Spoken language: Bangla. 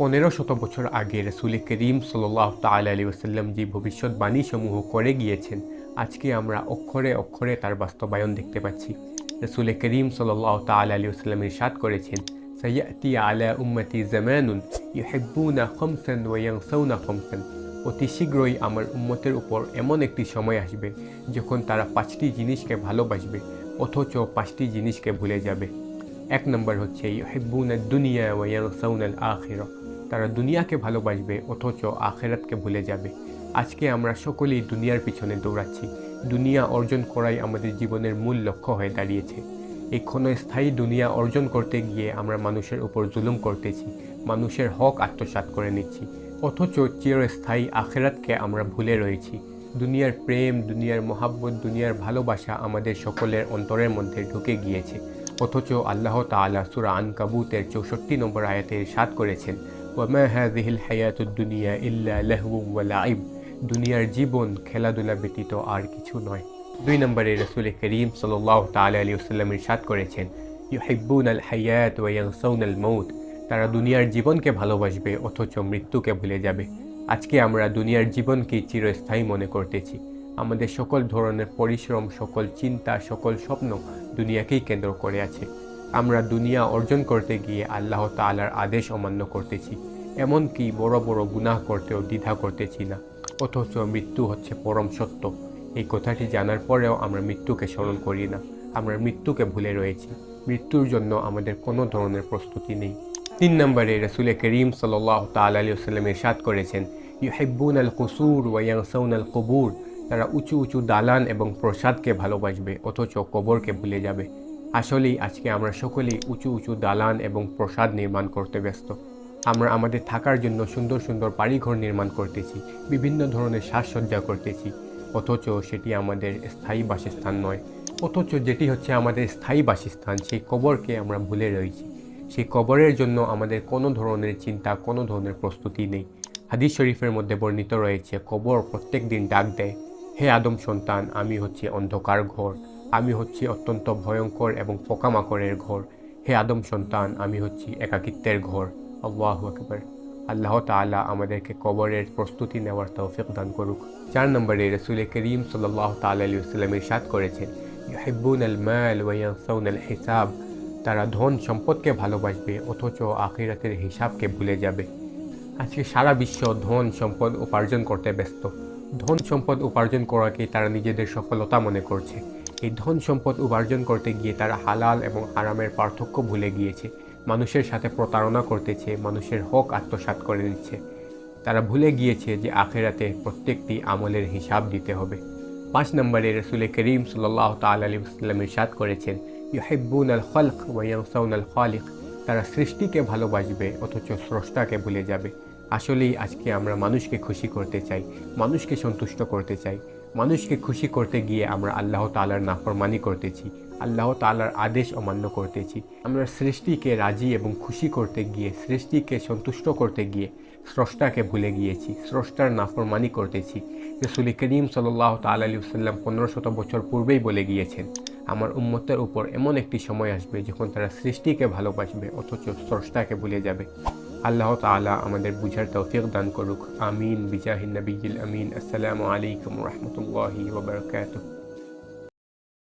পনেরো শত বছর আগে রসুল করিম সাল্লাহ তাল আলী ওসাল্লাম যে ভবিষ্যৎবাণী সমূহ করে গিয়েছেন, আজকে আমরা অক্ষরে অক্ষরে তার বাস্তবায়ন দেখতে পাচ্ছি। রসুল করিম সাল্লাহ তাল আলী ওসাল্লাম ইরশাদ করেছেন, সৈয়াতি আলা উম্মতি জামানুন ইউহিব্বুনা খমসান ওয়াংসৌনা খমসান। অতি শীঘ্রই আমার উম্মতের উপর এমন একটি সময় আসবে যখন তারা পাঁচটি জিনিসকে ভালোবাসবে, অথচ পাঁচটি জিনিসকে ভুলে যাবে। এক নম্বর হচ্ছে, ইউহিব্বুনা দুনিয়া ওয়াংসৌনাল আখিরা তারা দুনিয়াকে ভালোবাসবে, অথচ আখেরাতকে ভুলে যাবে। আজকে আমরা সকলেই দুনিয়ার পিছনে দৌড়াচ্ছি। দুনিয়া অর্জন করাই আমাদের জীবনের মূল লক্ষ্য হয়ে দাঁড়িয়েছে। এই ক্ষণস্থায়ী দুনিয়া অর্জন করতে গিয়ে আমরা মানুষের উপর জুলুম করতেছি, মানুষের হক আত্মসাৎ করে নিচ্ছি, অথচ চিরস্থায়ী আখেরাতকে আমরা ভুলে রয়েছি। দুনিয়ার প্রেম, দুনিয়ার মহাব্বত, দুনিয়ার ভালোবাসা আমাদের সকলের অন্তরের মধ্যে ঢুকে গিয়েছে। অথচ আল্লাহ তাআলা সুরা আন কাবুতের চৌষট্টি নম্বর আয়াতে সাত করেছেন, ওয়ামা ইল্লা লাহু ওয়া লাইব দুনিয়ার জীবন খেলাধুলা ব্যতীত আর কিছু নয়। দুই নম্বরে রসুল করিম সাল্লাহ তালা আলী ওসাল্লাম ইরশাদ করেছেন ইউহিব্বুন আল হায়াত ওয়া ইয়ানসাউন আল মৌত তারা দুনিয়ার জীবনকে ভালোবাসবে, অথচ মৃত্যুকে ভুলে যাবে। আজকে আমরা দুনিয়ার জীবনকে চিরস্থায়ী মনে করতেছি। আমাদের সকল ধরনের পরিশ্রম, সকল চিন্তা, সকল স্বপ্ন দুনিয়াকেই কেন্দ্র করে আছে। আমরা দুনিয়া অর্জন করতে গিয়ে আল্লাহ তালার আদেশ অমান্য করতেছি। এমনকি বড় বড় গুনাহ করতেও দ্বিধা করতেছি না। অথচ মৃত্যু হচ্ছে পরম সত্য। এই কথাটি জানার পরেও আমরা মৃত্যুকে স্মরণ করি না। আমরা মৃত্যুকে ভুলে রয়েছি। মৃত্যুর জন্য আমাদের কোনো ধরনের প্রস্তুতি নেই। তিন নম্বরে রসুল করিম সাল্লাহ তাল আলী আসাল্লাম ইরশাদ করেছেন ইউহিব্বুন আল কুসুর ওয়াংসৌন আল কবুর। তারা উঁচু উঁচু দালান এবং প্রসাদকে ভালোবাসবে, অথচ কবরকে ভুলে যাবে। আসলেই আজকে আমরা সকলেই উঁচু উঁচু দালান এবং প্রসাদ নির্মাণ করতে ব্যস্ত। আমরা আমাদের থাকার জন্য সুন্দর সুন্দর বাড়িঘর নির্মাণ করতেছি, বিভিন্ন ধরনের সাজসজ্জা করতেছি, অথচ সেটি আমাদের স্থায়ী বাসস্থান নয়। অথচ যেটি হচ্ছে আমাদের স্থায়ী বাসস্থান, সেই কবরকে আমরা ভুলে রয়েছি। সেই কবরের জন্য আমাদের কোনো ধরনের চিন্তা, কোনো ধরনের প্রস্তুতি নেই। হাদিস শরীফের মধ্যে বর্ণিত রয়েছে, কবর প্রত্যেক দিন ডাক দেয় হে আদম সন্তান, আমি হচ্ছে অন্ধকার ঘর, আমি হচ্ছি অত্যন্ত ভয়ঙ্কর এবং পোকামাকড়ের ঘর। হে আদম সন্তান, আমি হচ্ছি একাকিত্বের ঘর। আল্লাহ আকবর। আল্লাহ তালা আমাদেরকে কবরের প্রস্তুতি নেওয়ার তৌফিক দান করুক। চার নম্বরে রসুল করিম সাল্লাহ তাল আলী সাল্লাম ইরশাদ করেছেন ইহিব্বুন আল মাল ওয়াইয়ানসাউন আল হিসাব তারা ধন সম্পদকে ভালোবাসবে, অথচ আখিরাতের হিসাবকে ভুলে যাবে। আজকে সারা বিশ্ব ধন সম্পদ উপার্জন করতে ব্যস্ত। ধন সম্পদ উপার্জন করাকে তারা নিজেদের সফলতা মনে করছে এই ধন সম্পদ উপার্জন করতে গিয়ে তারা হালাল এবং আরামের পার্থক্য ভুলে গিয়েছে। মানুষের সাথে প্রতারণা করতেছে, মানুষের হক আত্মসাৎ করে নিচ্ছে তারা ভুলে গিয়েছে যে আখেরাতে প্রত্যেকটি আমলের হিসাব দিতে হবে। পাঁচ নম্বরে রসুল করিম সাল্লাহ তাল আলী সাল্লাম ইরশাদ করেছেন, ইউহিব্বুন আল খলক ওয়াংসাউন আল খালিক তারা সৃষ্টিকে ভালোবাসবে, অথচ স্রষ্টাকে ভুলে যাবে। আসলেই আজকে আমরা মানুষকে খুশি করতে চাই, মানুষকে সন্তুষ্ট করতে চাই, মানুষকে খুশি করতে গিয়ে আমরা আল্লাহ তালার নাফরমানি করতেছি, আল্লাহ তালার আদেশ অমান্য করতেছি। আমরা সৃষ্টিকে রাজি এবং খুশি করতে গিয়ে, সৃষ্টিকে সন্তুষ্ট করতে গিয়ে স্রষ্টাকে ভুলে গিয়েছি, স্রষ্টার নাফরমানি করতেছি। রসুল করিম সাল্লাহ তাল আলী সাল্লাম পনেরো শত বছর পূর্বেই বলে গিয়েছেন, আমার উম্মতের উপর এমন একটি সময় আসবে যখন তারা সৃষ্টিকে ভালোবাসবে, অথচ স্রষ্টাকে ভুলে যাবে। আল্লাহ তালা আমাদের বুঝার তৌফিক দান করুক। আমিন। বিজাহিন নবীল আমিন। আসসালামু আলাইকুম রহমতুল্লাহি ওবরকাতুহ